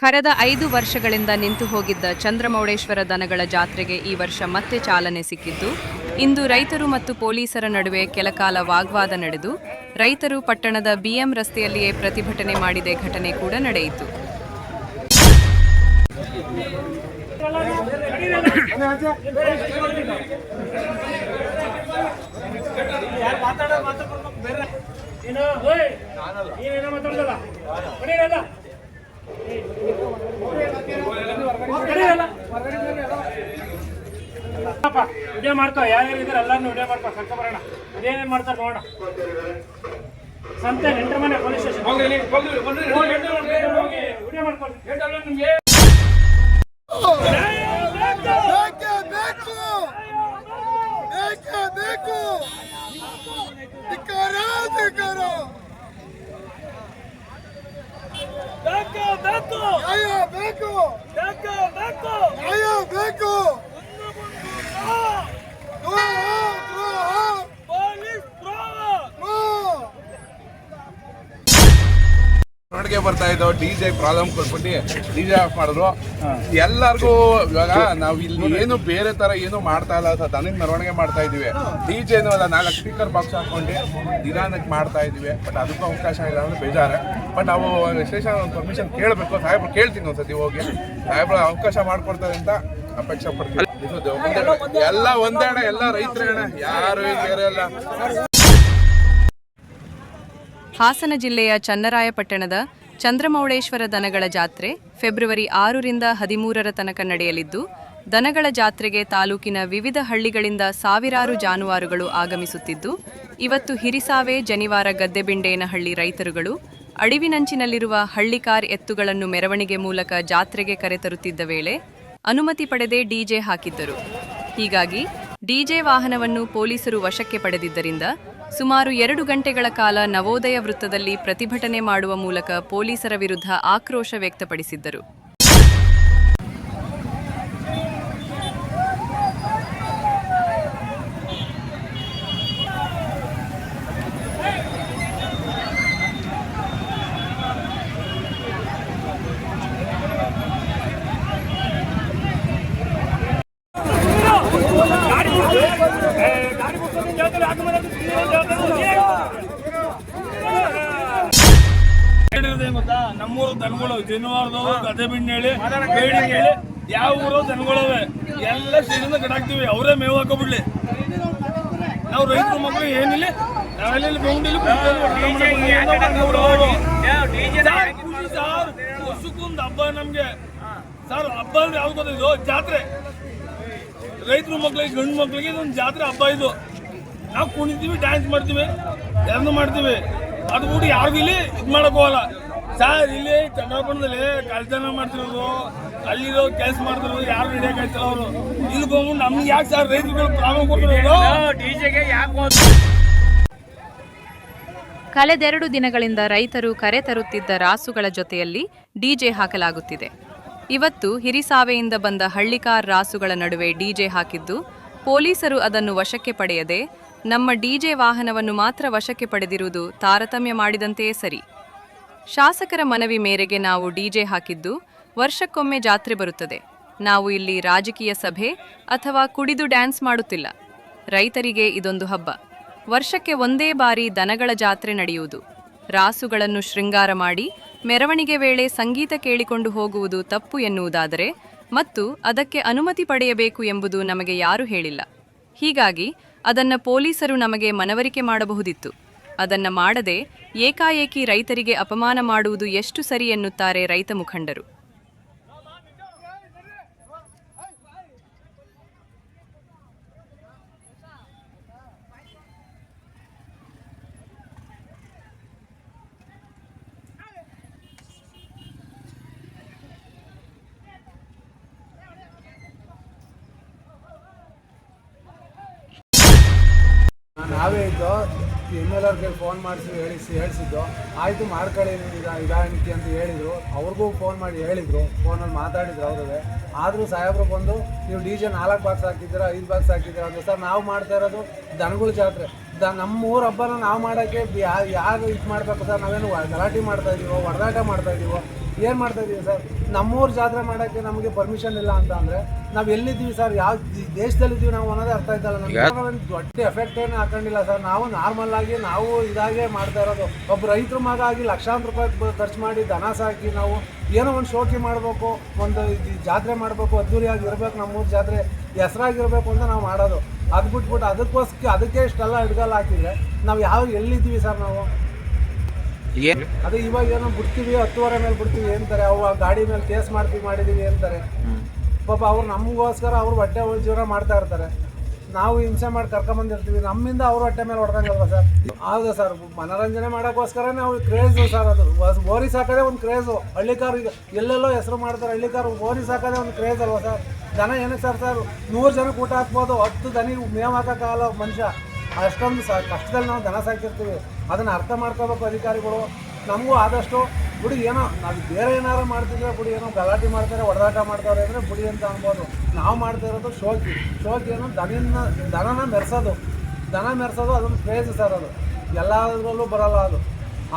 ಕಳೆದ ಐದು ವರ್ಷಗಳಿಂದ ನಿಂತು ಹೋಗಿದ್ದ ಚಂದ್ರಮೌಳೇಶ್ವರ ದನಗಳ ಜಾತ್ರೆಗೆ ಈ ವರ್ಷ ಮತ್ತೆ ಚಾಲನೆ ಸಿಕ್ಕಿದ್ದು. ಇಂದು ರೈತರು ಮತ್ತು ಪೊಲೀಸರ ನಡುವೆ ಕೆಲಕಾಲ ವಾಗ್ವಾದ ನಡೆದು, ರೈತರು ಪಟ್ಟಣದ ಬಿಎಂ ರಸ್ತೆಯಲ್ಲಿಯೇ ಪ್ರತಿಭಟನೆ ಮಾಡಿದ ಘಟನೆ ಕೂಡ ನಡೆಯಿತು. ವಿಡಿಯೋ ಮಾಡ್ಕೋ. ಯಾರ್ಯಾರು ಇದ್ದಾರೆ ಎಲ್ಲರನ್ನೂ ವಿಡಿಯೋ ಮಾಡ್ಕೋ. ಕರ್ಕ ಬರೋಣ. ಇದೇನೇ ಮಾಡ್ತಾರೆ ನೋಡೋಣ. ಸಂತೆ ನೆಂಟರ ಮನೆ ಪೊಲೀಸ್ ಸ್ಟೇಷನ್. ಹೋಗಿ. ವಿಡಿಯೋ ಮಾಡ್ಕೊಳ್ಳಿ ಬೇಕು ಬೇಕು. ಬೇಕೇ. ಬೇಕು. ಬೇಕು. ಇದ್ದೋ ಡಿ ಜೆ ಪ್ರಾಬ್ಲಮ್ ಕೊಟ್ಬಿಟ್ಟು ಡಿ ಜೆ ಆಫ್ ಮಾಡಿದ್ರು. ಎಲ್ಲರಿಗೂ ಇವಾಗ ನಾವು ಇಲ್ಲಿ ಏನು ಬೇರೆ ತರ ಏನು ಮಾಡ್ತಾ ಇಲ್ಲ ಸರ್ ತನಗೆ ಮೆರವಣಿಗೆ ಮಾಡ್ತಾ ಇದೀವಿ. ಡಿ ಜೆನೂ ಅಲ್ಲ ನಾಲ್ಕು ಸ್ಪೀಕರ್ ಬಾಕ್ಸ್ ಹಾಕೊಂಡು ನಿಧಾನಕ್ಕೆ ಮಾಡ್ತಾ ಇದೀವಿ. ಬಟ್ ಅದಕ್ಕೂ ಅವಕಾಶ ಇಲ್ಲ ಅಂದ್ರೆ ಬೇಜಾರೆ. ಬಟ್ ನಾವು ಸ್ಟೇಷನ್ ಒಂದು ಪರ್ಮಿಷನ್ ಕೇಳಬೇಕು. ಸಾಹೇಬ್ರು ಕೇಳ್ತೀನಿ ಒಂದ್ಸತಿ ಹೋಗಿ. ಸಾಹೇಬ್ರು ಅವಕಾಶ ಮಾಡ್ಕೊಡ್ತಾರೆ ಅಂತ ಅಪೇಕ್ಷೆ ಪಡ್ತೀನಿ. ಎಲ್ಲ ಒಂದೇ ಅಣ್ಣ ಎಲ್ಲ ರೈತರೇ ಅಣ್ಣ. ಯಾರು ಇಲ್ಲ ಬೇರೆ ಅಲ್ಲ. ಹಾಸನ ಜಿಲ್ಲೆಯ ಚನ್ನರಾಯಪಟ್ಟಣದ ಚಂದ್ರಮೌಳೇಶ್ವರ ದನಗಳ ಜಾತ್ರೆ ಫೆಬ್ರವರಿ ಆರರಿಂದ ಹದಿಮೂರರ ತನಕ ನಡೆಯಲಿದ್ದು, ದನಗಳ ಜಾತ್ರೆಗೆ ತಾಲೂಕಿನ ವಿವಿಧ ಹಳ್ಳಿಗಳಿಂದ ಸಾವಿರಾರು ಜಾನುವಾರುಗಳು ಆಗಮಿಸುತ್ತಿದ್ದು, ಇವತ್ತು ಹಿರಿಸಾವೆ, ಜನಿವಾರ ಗದ್ದೆಬಿಂಡೇನಹಳ್ಳಿ ರೈತರುಗಳು ಅಡಿವಿನಂಚಿನಲ್ಲಿರುವ ಹಳ್ಳಿಕಾರ್ ಎತ್ತುಗಳನ್ನು ಮೆರವಣಿಗೆ ಮೂಲಕ ಜಾತ್ರೆಗೆ ಕರೆತರುತ್ತಿದ್ದ ವೇಳೆ ಅನುಮತಿ ಪಡೆದೇ ಡಿಜೆ ಹಾಕಿದ್ದರು. ಹೀಗಾಗಿ ಡಿಜೆ ವಾಹನವನ್ನು ಪೊಲೀಸರು ವಶಕ್ಕೆ ಪಡೆದಿದ್ದರಿಂದ ಸುಮಾರು ಎರಡು ಗಂಟೆಗಳ ಕಾಲ ನವೋದಯ ವೃತ್ತದಲ್ಲಿ ಪ್ರತಿಭಟನೆ ಮಾಡುವ ಮೂಲಕ ಪೊಲೀಸರ ವಿರುದ್ಧ ಆಕ್ರೋಶ ವ್ಯಕ್ತಪಡಿಸಿದ್ದರು ಗಾಡಿ ಬಿಡ್ತು. ಏ, ಗಾಡಿ ಬಿಡ್ತು, ನೀನ್ ಹೇಳ್ತಾರೆ, ಯಾಕೆ ಮಾಡೋದು? ನೀನ್ ಹೇಳ್ತಾರೆ, ನೀನ್ ಹೇಳ್ತಾರೆ. ಹೇಳಿರೋದು ಏನ್ ಗೊತ್ತಾ ನಮ್ಮೂರು ದನಗಳು ಜನಿವಾರದವು ಗದೆ ಬಿಣ್ಣೇಳಿ ಹೇಳಿ, ಯಾವ ಊರು ಜನಗಳವೆ. ಎಲ್ಲ ಸೀರಿಂದ ಕಟ್ಟಾಕ್ತಿವಿ ಅವರೇ ಮೇವು ಹಾಕೋಬಿಡ್ಲಿ. ನಾವು ರೈತರ ಮಕ್ಕಳು ಏನಿಲ್ಲ, ನಾವೆಲ್ಲ ಬೆಂಡಿಲಿ ಸರ್ ವರ್ಷಕ್ಕೊಂದು ಹಬ್ಬ ನಮ್ಗೆ. ಸರ್, ಹಬ್ಬ ಅಂದ್ರೆ ಯಾವ್ದು ಗೊತ್ತಿದ್ದು ಜಾತ್ರೆ. ರೈತರ ಮಕ್ಳಿಗೆ, ಗಂಡು ಮಕ್ಳಿಗೆ ಇದೊಂದು ಜಾತ್ರೆ ಹಬ್ಬ ಇದು. ನಾವು ಕುಣಿತೀವಿ ಡ್ಯಾನ್ಸ್ ಮಾಡ್ತೀವಿ ಎಲ್ಲ ಮಾಡ್ತೀವಿ. ಅದು ಬಿಟ್ಟು ಯಾರಿಗೂ ಇಲ್ಲಿ ಇದು ಮಾಡಕ್ ಹೋಗಲ್ಲ. ಸರ್ ಇಲ್ಲಿ ಚಂದ್ರಪುರದಲ್ಲಿ ಕಳ್ತನ ಮಾಡ್ತಿರೋದು ಅಲ್ಲಿರೋ ಕೆಲಸ ಮಾಡ್ತಿರೋದು ಯಾರು ರೆಡಿ ಆಯ್ತಲ್ಲ ಅವರು. ಇಲ್ಲಿ ಬಂದ್ಬಿಟ್ಟು ನಮ್ಗೆ ಯಾಕೆ ಸರ್ ರೈತರುಗಳು ಪ್ರಾಬ್ಲಮ್ ಕೊಡ್ತಿರೋದು ಕಳೆದೆರಡು ದಿನಗಳಿಂದ ರೈತರು ಕರೆ ತರುತ್ತಿದ್ದ ರಾಸುಗಳ ಜೊತೆಯಲ್ಲಿ ಡಿಜೆ ಹಾಕಲಾಗುತ್ತಿದೆ. ಇವತ್ತು ಹಿರಿಸಾವೆಯಿಂದ ಬಂದ ಹಳ್ಳಿಕಾರ್ ರಾಸುಗಳ ನಡುವೆ ಡಿಜೆ ಹಾಕಿದ್ದು ಪೊಲೀಸರು ಅದನ್ನು ವಶಕ್ಕೆ ಪಡೆಯದೆ ನಮ್ಮ ಡಿಜೆ ವಾಹನವನ್ನು ಮಾತ್ರ ವಶಕ್ಕೆ ಪಡೆದಿರುವುದು ತಾರತಮ್ಯ ಮಾಡಿದಂತೆಯೇ ಸರಿ. ಶಾಸಕರ ಮನವಿ ಮೇರೆಗೆ ನಾವು ಡಿಜೆ ಹಾಕಿದ್ದು, ವರ್ಷಕ್ಕೊಮ್ಮೆ ಜಾತ್ರೆ ಬರುತ್ತದೆ. ನಾವು ಇಲ್ಲಿ ರಾಜಕೀಯ ಸಭೆ ಅಥವಾ ಕುಡಿದು ಡ್ಯಾನ್ಸ್ ಮಾಡುತ್ತಿಲ್ಲ. ರೈತರಿಗೆ ಇದೊಂದು ಹಬ್ಬ. ವರ್ಷಕ್ಕೆ ಒಂದೇ ಬಾರಿ ದನಗಳ ಜಾತ್ರೆ ನಡೆಯುವುದು. ರಾಸುಗಳನ್ನು ಶೃಂಗಾರ ಮಾಡಿ, ಮೆರವಣಿಗೆ ವೇಳೆ ಸಂಗೀತ ಕೇಳಿಕೊಂಡು ಹೋಗುವುದು ತಪ್ಪು ಎನ್ನುವುದಾದರೆ ಮತ್ತು ಅದಕ್ಕೆ ಅನುಮತಿ ಪಡೆಯಬೇಕು ಎಂಬುದು ನಮಗೆ ಯಾರೂ ಹೇಳಿಲ್ಲ. ಹೀಗಾಗಿ ಅದನ್ನು ಪೊಲೀಸರು ನಮಗೆ ಮನವರಿಕೆ ಮಾಡಬಹುದಿತ್ತು. ಅದನ್ನ ಮಾಡದೆ ಏಕಾಏಕಿ ರೈತರಿಗೆ ಅಪಮಾನ ಮಾಡುವುದು ಎಷ್ಟು ಸರಿ ಎನ್ನುತ್ತಾರೆ ರೈತ ಮುಖಂಡರು. ನಾವೇ ಎಂ ಎಲ್ ಅವ್ರಿಗೆ ಫೋನ್ ಮಾಡಿಸಿ ಹೇಳಿಸಿ ಹೇಳಿಸಿದ್ದು. ಆಯಿತು, ಮಾಡ್ಕೊಳ್ಳಿ ಈಗ ಇದಾಣಿಕೆ ಅಂತ ಹೇಳಿದರು. ಅವ್ರಿಗೂ ಫೋನ್ ಮಾಡಿ ಹೇಳಿದರು. ಫೋನಲ್ಲಿ ಮಾತಾಡಿದ್ರು ಅವ್ರಿಗೆ. ಆದರೂ ಸಾಹೇಬರು ಬಂದು, ನೀವು ಡಿ ಜೆ ನಾಲ್ಕು ಬಾಕ್ಸ್ ಹಾಕಿದ್ದೀರಾ, ಐದು ಬಾಕ್ಸ್ ಹಾಕಿದ್ದೀರಾ? ಅಂದರೆ ಸರ್, ನಾವು ಮಾಡ್ತಾ ಇರೋದು ದನಗಳ ಜಾತ್ರೆ. ದ, ನಮ್ಮ ಊರ ಹಬ್ಬನ ನಾವು ಮಾಡೋಕ್ಕೆ ಯಾರು ಇದು ಮಾಡಬೇಕು ಸರ್, ನಾವೇನು ಗಲಾಟೆ ಮಾಡ್ತಾ ಇದೀವೋ, ಹೊಡೆದಾಟ ಮಾಡ್ತಾ ಇದೀವೋ? ಏನು ಮಾಡ್ತಾ ಇದೀವಿ ಸರ್? ನಮ್ಮೂರು ಜಾತ್ರೆ ಮಾಡೋಕ್ಕೆ ನಮಗೆ ಪರ್ಮಿಷನ್ ಇಲ್ಲ ಅಂತ ಅಂದರೆ ನಾವು ಎಲ್ಲಿದ್ದೀವಿ ಸರ್? ಯಾವ ದೇಶದಲ್ಲಿದ್ದೀವಿ ನಾವು ಅನ್ನೋದೇ ಅರ್ಥ ಆಯ್ತಲ್ಲ? ನಮ್ಗೆ ದೊಡ್ಡ ಎಫೆಕ್ಟ್ ಏನು ಹಾಕೊಂಡಿಲ್ಲ ಸರ್? ನಾವು ನಾರ್ಮಲ್ ಆಗಿ ನಾವು ಇದಾಗೆ ಮಾಡ್ತಾ ಇರೋದು. ಒಬ್ಬ ರೈತರ ಮಗ ಆಗಿ ಲಕ್ಷಾಂತರ ರೂಪಾಯಿ ಖರ್ಚು ಮಾಡಿ ದನ ಸಾಕಿ ನಾವು ಏನೋ ಒಂದು ಶೋಕಿ ಮಾಡಬೇಕು ಒಂದು ಜಾತ್ರೆ ಮಾಡಬೇಕು ಅದ್ದೂರಿಯಾಗಿ ಇರಬೇಕು ನಮ್ಮೂರು ಜಾತ್ರೆ ಹೆಸರಾಗಿರ್ಬೇಕು ಅಂತ ನಾವು ಮಾಡೋದು. ಅದು ಬಿಟ್ಬಿಟ್ಟು ಅದಕ್ಕೋಸ್ಕರ ಅದಕ್ಕೆ ಇಷ್ಟೆಲ್ಲ ಹಿಡ್ಗಲ್ ಹಾಕಿದ್ರೆ ನಾವು ಯಾವ ಎಲ್ಲಿದ್ದೀವಿ ಸರ್ ನಾವು? ಅದೇ ಇವಾಗ ಏನೋ ಬಿಡ್ತೀವಿ ಹತ್ತುವರೆ ಮೇಲೆ ಬಿಡ್ತೀವಿ ಅಂತಾರೆ. ಅವು ಗಾಡಿ ಮೇಲೆ ಕೇಸ್ ಮಾಡ್ತೀವಿ ಮಾಡಿದೀವಿ ಅಂತಾರೆ. ಪಾಪ ಅವ್ರು ನಮಗೋಸ್ಕರ ಅವ್ರು ಹೊಟ್ಟೆ ಜೀವನ ಮಾಡ್ತಾ ಇರ್ತಾರೆ. ನಾವು ಹಿಂಸೆ ಮಾಡಿ ಕರ್ಕೊಂಬಂದಿರ್ತೀವಿ. ನಮ್ಮಿಂದ ಅವ್ರ ಹೊಟ್ಟೆ ಮೇಲೆ ಹೊಡೆದಂಗಲ್ವ ಸರ್? ಹೌದು ಸರ್. ಮನೋರಂಜನೆ ಮಾಡೋಕ್ಕೋಸ್ಕರ ನಾವು ಕ್ರೇಜು ಸರ್ ಅದು. ಓರಿ ಸಾಕೋದೇ ಒಂದು ಕ್ರೇಜು ಹಳ್ಳಿಕಾರ ಈಗ ಎಲ್ಲೆಲ್ಲೋ ಹೆಸರು ಮಾಡ್ತಾರೆ ಹಳ್ಳಿಕಾರ ಓರಿ ಸಾಕೋದೇ ಒಂದು ಕ್ರೇಜ್ ಅಲ್ವಾ ಸರ್? ಜನ ಏನಕ್ಕೆ ಸರ್ ಸರ್? ನೂರು ಜನಕ್ಕೆ ಊಟ ಹಾಕ್ಬೋದು. ಹತ್ತು ದನಿಗೆ ಮೇವು ಹಾಕೋಕ್ಕಾಗಲ್ಲ ಮನುಷ್ಯ. ಅಷ್ಟೊಂದು ಸ ಕಷ್ಟದಲ್ಲಿ ನಾವು ದನ ಸಾಕಿರ್ತೀವಿ ಅದನ್ನು ಅರ್ಥ ಮಾಡ್ಕೋಬೇಕು ಅಧಿಕಾರಿಗಳು. ನಮಗೂ ಆದಷ್ಟು ಬಿಡಿ, ಏನೋ ನಾವು ಬೇರೆ ಏನಾರು ಮಾಡ್ತಿದ್ರೆ ಬಿಡಿ, ಏನೋ ಗಲಾಟೆ ಮಾಡ್ತಾರೆ ಹೊಡೆದಾಟ ಮಾಡ್ತಾರೆ ಅಂದರೆ ಬಿಡಿ ಅಂತ ಅನ್ಬೋದು. ನಾವು ಮಾಡ್ತಾ ಇರೋದು ಶೋಕಿ. ಶೋಕಿ ಏನು ದನಿನ, ದನನ ಮೆರೆಸೋದು. ದನ ಮೆರೆಸೋದು, ಅದೊಂದು ಕ್ರೇಜ್ ಸರ್ ಅದು. ಎಲ್ಲದರಲ್ಲೂ ಬರಲ್ಲ ಅದು.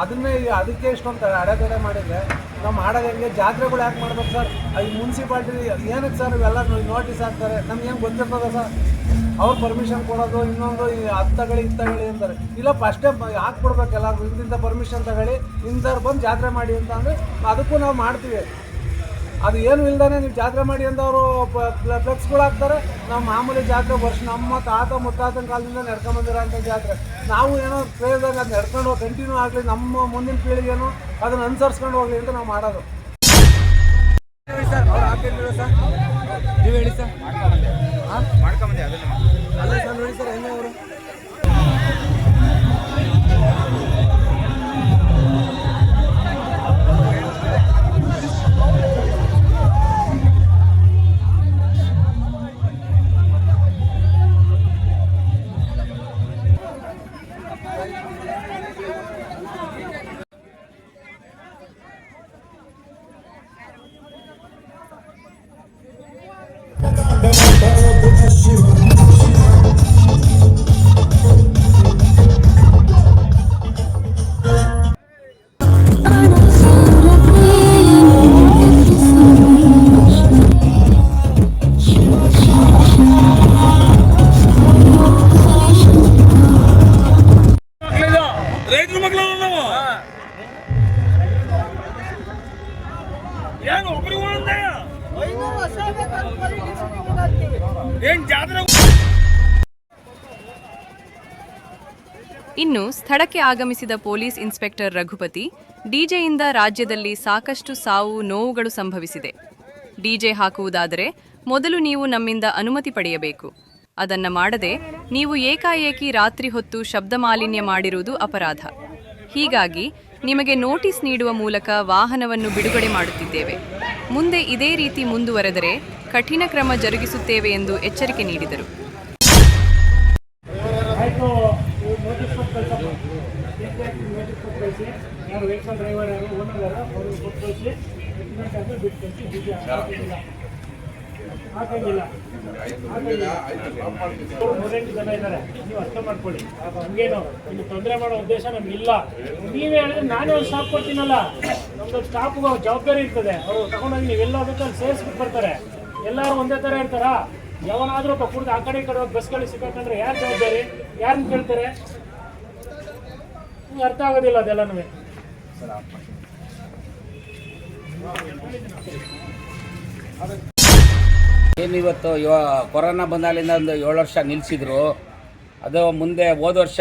ಅದನ್ನೇ ಅದಕ್ಕೆ ಇಷ್ಟೊಂದು ಅಡೆತಡೆ ಮಾಡಿದರೆ ನಾವು ಮಾಡೋದು ಹೆಂಗೆ ಜಾತ್ರೆಗಳು ಯಾಕೆ ಮಾಡ್ಬೇಕು ಸರ್? ಅಲ್ಲಿ ಮುನ್ಸಿಪಾಲ್ಟಿ ಏನಕ್ಕೆ ಸರ್ ಇವೆಲ್ಲ ನೋಟಿಸ್ ಹಾಕ್ತಾರೆ? ನಮ್ಗೇನು ಗೊತ್ತಿರ್ತದ ಸರ್? ಅವ್ರು ಪರ್ಮಿಷನ್ ಕೊಡೋದು, ಇನ್ನೊಂದು ಇದು ತಗೊಳ್ಳಿ ಅಂತಾರೆ. ಇಲ್ಲ ಫಸ್ಟೇ ಹಾಕ್ಬಿಡ್ಬೇಕು ಎಲ್ಲರಿಗೂ ಇಂತಿಂಥ ಪರ್ಮಿಷನ್ ತಗೊಳ್ಳಿ ಇಂಥವ್ರು ಬಂದು ಜಾತ್ರೆ ಮಾಡಿ ಅಂತ ಅಂದರೆ ಅದಕ್ಕೂ ನಾವು ಮಾಡ್ತೀವಿ. ಅದು ಏನು ಇಲ್ದಾನೆ ನೀವು ಜಾತ್ರೆ ಮಾಡಿ ಅಂತ ಅವರು ಫ್ಲೆಕ್ಸ್ಗಳು ಹಾಕ್ತಾರೆ ನಾವು ಮಾಮೂಲಿ ಜಾತ್ರೆ ವರ್ಷ ನಮ್ಮ ತಾತ ಮುತ್ತಾತನ ಕಾಲದಿಂದ ನಡ್ಕೊಂಬಂದಿರೋ ಅಂಥ ಜಾತ್ರೆ. ನಾವು ಏನೋ ಕ್ರೇಜಾಗ ಅದು ನಡ್ಕೊಂಡು ಹೋಗಿ ಕಂಟಿನ್ಯೂ ಆಗಲಿ ನಮ್ಮ ಮುಂದಿನ ಪೀಳಿಗೆನೂ ಅದನ್ನು ಅನುಸರಿಸ್ಕೊಂಡು ಹೋಗಲಿ ಅಂತ ನಾವು ಮಾಡೋದು. ನೀವು ಹೇಳಿ ಸರ್. ಅಲ್ಲ ಸರ್ ನೋಡಿ ಸರ್ ಹೆಂಗೆ ಅವರು ಇನ್ನು ಸ್ಥಳಕ್ಕೆ ಆಗಮಿಸಿದ ಪೊಲೀಸ್ ಇನ್ಸ್ಪೆಕ್ಟರ್ ರಘುಪತಿ, ಡಿಜೆಯಿಂದ ರಾಜ್ಯದಲ್ಲಿ ಸಾಕಷ್ಟು ಸಾವು ನೋವುಗಳು ಸಂಭವಿಸಿದೆ. ಡಿಜೆ ಹಾಕುವುದಾದರೆ ಮೊದಲು ನೀವು ನಮ್ಮಿಂದ ಅನುಮತಿ ಪಡೆಯಬೇಕು. ಅದನ್ನ ಮಾಡದೆ ನೀವು ಏಕಾಏಕಿ ರಾತ್ರಿ ಹೊತ್ತು ಶಬ್ದ ಮಾಲಿನ್ಯ ಮಾಡಿರುವುದು ಅಪರಾಧ. ಹೀಗಾಗಿ ನಿಮಗೆ ನೋಟಿಸ್ ನೀಡುವ ಮೂಲಕ ವಾಹನವನ್ನು ಬಿಡುಗಡೆ ಮಾಡುತ್ತಿದ್ದೇವೆ. ಮುಂದೆ ಇದೇ ರೀತಿ ಮುಂದುವರೆದರೆ ಕಠಿಣ ಕ್ರಮ ಜರುಗಿಸುತ್ತೇವೆ ಎಂದು ಎಚ್ಚರಿಕೆ ನೀಡಿದರು. ಮೂರೆಂಟು ಜನ ಇದ್ದಾರೆ ನೀವು ಅರ್ಥ ಮಾಡ್ಕೊಳ್ಳಿ ಹಂಗೇನು ನಿಮ್ಗೆ ತೊಂದರೆ ಮಾಡೋ ಉದ್ದೇಶ ನಮಗಿಲ್ಲ ನೀವೇ ಹೇಳಿದ್ರೆ ನಾನೇ ಒಂದು ಸ್ಟಾಪ್ ಕೊಡ್ತೀನಲ್ಲ ನಮ್ದು ಸ್ಟಾಪ್ಗೆ ಜವಾಬ್ದಾರಿ ಇರ್ತದೆ. ಅವರು ತಗೊಂಡೋಗಿ ಎಲ್ಲ ಅಲ್ಲಿ ಸೇರಿಸ್ಬಿಟ್ಟು ಬರ್ತಾರೆ ಎಲ್ಲರೂ ಒಂದೇ ಥರ ಇರ್ತಾರಾ. ಯಾವನಾದ್ರೂ ಒಬ್ಬ ಕುಡ್ದು ಆ ಕಡೆ ಈ ಕಡೆ ಹೋಗಿ ಬಸ್ಗಳಿಗೆ ಸಿಕ್ಕಂದ್ರೆ ಯಾರು ಜವಾಬ್ದಾರಿ? ಯಾರನ್ನ ಕೇಳ್ತಾರೆ ನಿಮ್ಗೆ ಅರ್ಥ ಆಗೋದಿಲ್ಲ ಅದೆಲ್ಲನೂ ಏನು ಇವತ್ತು ಯೋ, ಕೊರೋನಾ ಬಂದಾಗಲಿಂದ ಒಂದು ಏಳು ವರ್ಷ ನಿಲ್ಲಿಸಿದ್ರು ಅದು ಮುಂದೆ ಹೋದ ವರ್ಷ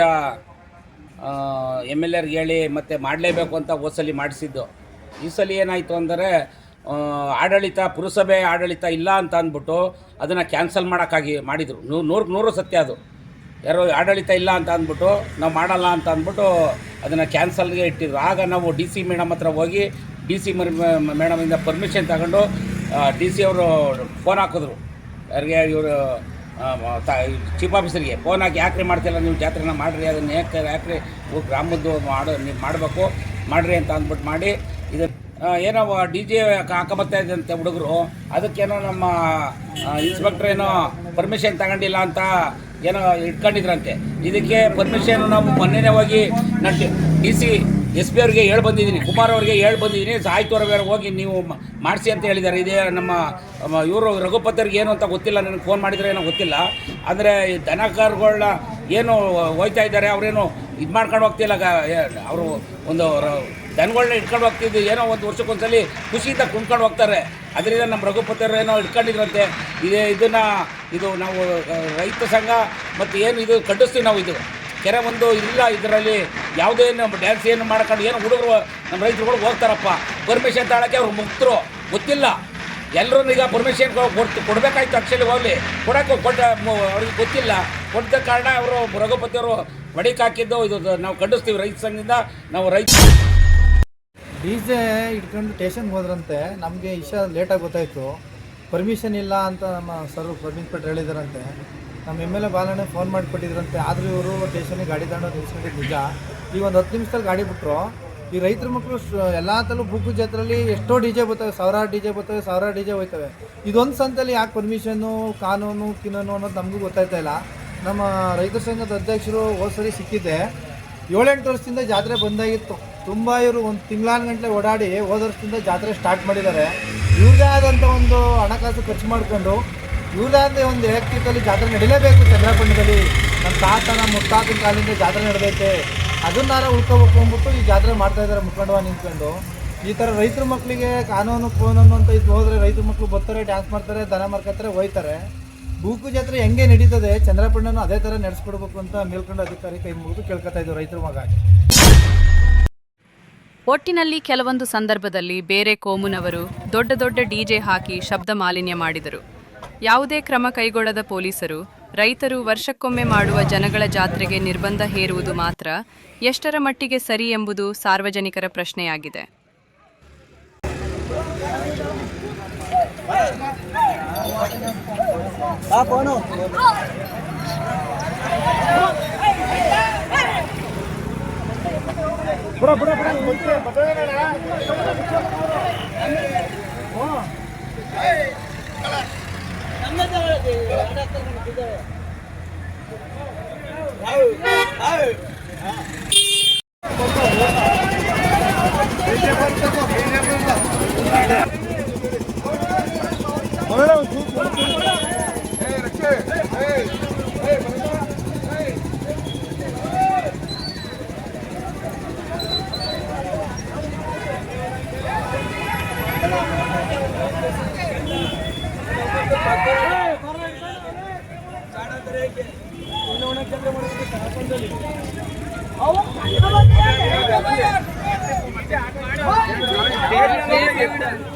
ಎಂ ಎಲ್ ಎರ್ಗೆ ಹೇಳಿ ಮತ್ತೆ ಮಾಡಲೇಬೇಕು ಅಂತ ಓಸಲಿ ಮಾಡಿಸಿದ್ದು. ಈ ಸಲ ಏನಾಯಿತು ಅಂದರೆ ಆಡಳಿತ, ಪುರಸಭೆ ಆಡಳಿತ ಇಲ್ಲ ಅಂತ ಅಂದ್ಬಿಟ್ಟು ಅದನ್ನು ಕ್ಯಾನ್ಸಲ್ ಮಾಡೋಕ್ಕಾಗಿ ಮಾಡಿದರು. ನೂ ನೂರಕ್ಕೆ ನೂರು ಸತ್ಯ ಅದು. ಯಾರೋ ಆಡಳಿತ ಇಲ್ಲ ಅಂತ ಅಂದ್ಬಿಟ್ಟು ನಾವು ಮಾಡಲ್ಲ ಅಂತ ಅಂದ್ಬಿಟ್ಟು ಅದನ್ನು ಕ್ಯಾನ್ಸಲ್ಗೆ ಇಟ್ಟಿದ್ರು. ಆಗ ನಾವು ಡಿ ಸಿ ಮೇಡಮ್ ಹತ್ರ ಹೋಗಿ, ಡಿ ಸಿ ಮೇಡಮಿಂದ ಪರ್ಮಿಷನ್ ತಗೊಂಡು ಡಿ ಸಿ ಅವರು ಫೋನ್ ಹಾಕಿದ್ರು. ಯಾರಿಗೆ ಇವರು ಚೀಫ್ ಆಫೀಸರ್ಗೆ ಫೋನ್ ಹಾಕಿ, ಯಾಕ್ರಿ ಮಾಡ್ತಿಲ್ಲ ನೀವು ಜಾತ್ರೆನ ಮಾಡಿರಿ, ಅದನ್ನು ಯಾಕೆ, ಯಾಕ್ರಿ ಗ್ರಾಮದ್ದು ಮಾಡೋ, ನೀವು ಮಾಡಬೇಕು, ಮಾಡಿರಿ ಅಂತ ಅಂದ್ಬಿಟ್ಟು ಮಾಡಿ ಇದು ಏನೋ ಡಿ ಜೆ ಹಾಕೊಂಬತ್ತಾ ಇದ್ದಂತೆ ಹುಡುಗರು, ಅದಕ್ಕೇನೋ ನಮ್ಮ ಇನ್ಸ್ಪೆಕ್ಟರ್ ಏನೋ ಪರ್ಮಿಷನ್ ತಗೊಂಡಿಲ್ಲ ಅಂತ ಏನೋ ಇಟ್ಕೊಂಡಿದ್ರಂತೆ. ಇದಕ್ಕೆ ಪರ್ಮಿಷನ್ ನಾವು ಮೊನ್ನೆನೇ ಹೋಗಿ ನಟ್ಟಿ ಡಿ ಸಿ ಎಸ್ ಪಿ ಅವ್ರಿಗೆ ಹೇಳಿ ಬಂದಿದ್ದೀನಿ, ಕುಮಾರ್ ಅವ್ರಿಗೆ ಹೇಳಿ ಬಂದಿದ್ದೀನಿ, ಸಾಹಿತ್ಯ ಹೋಗಿ ನೀವು ಮಾಡಿಸಿ ಅಂತ ಹೇಳಿದ್ದಾರೆ. ಇದೇ ನಮ್ಮ ಇವರು ರಘುಪತಿಯವ್ರಿಗೆ ಏನು ಅಂತ ಗೊತ್ತಿಲ್ಲ, ನನಗೆ ಫೋನ್ ಮಾಡಿದರೆ ಏನೋ ಗೊತ್ತಿಲ್ಲ. ಅಂದರೆ ದನಕರುಗಳನ್ನ ಏನು ಹೋಯ್ತಾ ಇದ್ದಾರೆ, ಅವರೇನು ಇದು ಮಾಡ್ಕೊಂಡು ಹೋಗ್ತಿಲ್ಲ ಅವರು ಒಂದು ದನಗಳನ್ನ ಇಟ್ಕೊಂಡು ಹೋಗ್ತಿದ್ದು ಏನೋ ಒಂದು ವರ್ಷಕ್ಕೊಂದ್ಸಲ ಖುಷಿಯಿಂದ ಕುಣ್ಕೊಂಡು ಹೋಗ್ತಾರೆ. ಅದರಿಂದ ನಮ್ಮ ರಘುಪತಿಯವರು ಏನೋ ಇಟ್ಕೊಂಡಿದ್ರಂತೆ ಇದೇ ಇದನ್ನು, ಇದು ನಾವು ರೈತ ಸಂಘ, ಮತ್ತು ಏನು ಇದು ಖಂಡಿಸ್ತೀವಿ ನಾವು ಇದು. ಕೆರೆ ಒಂದು ಇಲ್ಲ ಇದರಲ್ಲಿ, ಯಾವುದೇ ನಮ್ಮ ಡ್ಯಾನ್ಸ್ ಏನು ಮಾಡ್ಕೊಂಡು ಏನು ಹುಡುಗರು ನಮ್ಮ ರೈತರುಗಳು ಹೋಗ್ತಾರಪ್ಪ. ಪರ್ಮಿಷನ್ ತಾಳಕ್ಕೆ ಅವ್ರು ಮುಕ್ತರು ಗೊತ್ತಿಲ್ಲ. ಎಲ್ಲರೂ ಈಗ ಪರ್ಮಿಷನ್ ಕೊಡ್ತು ಕೊಡಬೇಕಾಯ್ತು ಆ್ಯಕ್ಚುಲಿ ಹೋಗಲಿ. ಕೊಡೋಕ್ಕೆ ಕೊಟ್ಟ ಅವ್ರಿಗೆ ಗೊತ್ತಿಲ್ಲ. ಕೊಟ್ಟ ಕಾರಣ ಅವರು ರಘುಪತಿಯವರು ಹೊಡಿಕ್ ಹಾಕಿದ್ದು. ಇದು ನಾವು ಖಂಡಿಸ್ತೀವಿ ರೈತ ಸಂಘದಿಂದ. ನಾವು ರೈತ ಡಿ ಜೆ ಇಟ್ಕೊಂಡು ಸ್ಟೇಷನ್ಗೆ ಹೋದ್ರಂತೆ, ನಮಗೆ ಇಷ್ಟ ಲೇಟಾಗಿ ಗೊತ್ತಾಯಿತು. ಪರ್ಮಿಷನ್ ಇಲ್ಲ ಅಂತ ನಮ್ಮ ಸರ್ ಪ್ರವೀಣ್ ಇನ್ಸ್ಪೆಕ್ಟರ್ ಹೇಳಿದಾರಂತೆ. ನಮ್ಮ M L A Balanna phone ಮಾಡಿಕೊಟ್ಟಿದ್ರಂತೆ. ಆದರೂ ಇವರು ಸ್ಟೇಷನ್ಗೆ ಗಾಡಿ ತಗೊಂಡು ನಿಲ್ಸ್ಕೊಂಡಿದ್ದು ನಿಜ. ಈಗ ಒಂದು ಹತ್ತು ನಿಮಿಷದಲ್ಲಿ ಗಾಡಿ ಬಿಟ್ಟರು ಈ ರೈತರ ಮಕ್ಕಳು ಎಲ್ಲ ತಲೂ ಬುಕ್ಕು ಜಾತ್ರೆಯಲ್ಲಿ ಎಷ್ಟೋ ಡಿ ಜೆ ಬರ್ತವೆ ಸಾವಿರಾರು ಡಿ ಜೆ ಬರ್ತವೆ ಸಾವಿರಾರು ಡಿ ಜೆ ಹೋಯ್ತವೆ ಇದೊಂದು ಸಂತಲ್ಲಿ ಯಾಕೆ ಪರ್ಮಿಷನ್ನು ಕಾನೂನು, ಕಿನೂನು ಅನ್ನೋದು ನಮಗೂ ಗೊತ್ತಾಯ್ತಾ ಇಲ್ಲ. ನಮ್ಮ ರೈತ ಸಂಘದ ಅಧ್ಯಕ್ಷರು ಹೋದ ಸರಿ ಸಿಕ್ಕಿದ್ದೆ. ಏಳೆಂಟು ವರ್ಷದಿಂದ ಜಾತ್ರೆ ಬಂದಾಗಿತ್ತು. ತುಂಬ ಇವರು ಒಂದು ತಿಂಗಳಾನ ಗಂಟೆ ಓಡಾಡಿ ಹೋದ ವರ್ಷದಿಂದ ಜಾತ್ರೆ ಸ್ಟಾರ್ಟ್ ಮಾಡಿದ್ದಾರೆ. ಇವ್ರದೇ ಆದಂಥ ಒಂದು ಹಣಕಾಸು ಖರ್ಚು ಮಾಡಿಕೊಂಡು ಇವ್ರದೇ ಆದ ಒಂದು ಎಲೆಕ್ಟ್ರಿಕಲ್ಲಿ ಜಾತ್ರೆ ನಡೀಲೇಬೇಕು ಚಂದ್ರಕೊಂಡದಲ್ಲಿ. ನಮ್ಮ ತಾತನ ಮುತ್ತಾತನ ಕಾಲಿಂದ ಜಾತ್ರೆ ನಡೆದೈತೆ. ಅದನ್ನಾರ ಉಳ್ಕೋಬೇಕು ಅಂದ್ಬಿಟ್ಟು ಈ ಜಾತ್ರೆ ಮಾಡ್ತಾ ಇದ್ದಾರೆ ಮುಖಂಡವ ನಿಂತ್ಕೊಂಡು. ಈ ಥರ ರೈತರ ಮಕ್ಕಳಿಗೆ ಕಾನೂನು ಕಾನೂನು ಅಂತ ಇದು ಹೋದರೆ ರೈತರ ಮಕ್ಕಳು ಬರ್ತಾರೆ ಡ್ಯಾನ್ಸ್ ಮಾಡ್ತಾರೆ, ದನ ಮಾರ್ಕತ್ತಾರೆ, ಹೋಯ್ತಾರೆ. ಬೂಕು ಜಾತ್ರೆ ಹೆಂಗೆ ನಡೀತದೆ ಚಂದ್ರಪಣ್ಣನ ಅದೇ ಥರ ನಡೆಸ್ಕೊಡ್ಬೇಕು ಅಂತ ಮೇಲ್ಕೊಂಡು ಅಧಿಕಾರಿ ಕೈ ಮುಗಿದು ಕೇಳ್ಕೊತಾ ಇದ್ದರು ರೈತರ ಮಗ ಒಟ್ಟಿನಲ್ಲಿ ಕೆಲವೊಂದು ಸಂದರ್ಭದಲ್ಲಿ ಬೇರೆ ಕೋಮುನವರು ದೊಡ್ಡ ದೊಡ್ಡ ಡಿಜೆ ಹಾಕಿ ಶಬ್ದ ಮಾಲಿನ್ಯ ಮಾಡಿದರು. ಯಾವುದೇ ಕ್ರಮ ಕೈಗೊಳ್ಳದ ಪೊಲೀಸರು, ರೈತರು ವರ್ಷಕ್ಕೊಮ್ಮೆ ಮಾಡುವ ಜನಗಳ ಜಾತ್ರೆಗೆ ನಿರ್ಬಂಧ ಹೇರುವುದು ಮಾತ್ರ ಎಷ್ಟರ ಮಟ್ಟಿಗೆ ಸರಿ ಎಂಬುದು ಸಾರ್ವಜನಿಕರ ಪ್ರಶ್ನೆಯಾಗಿದೆ. 끝나자라지 알았던 건 기다려 아유 아유 Thank you. Yeah, yeah, yeah.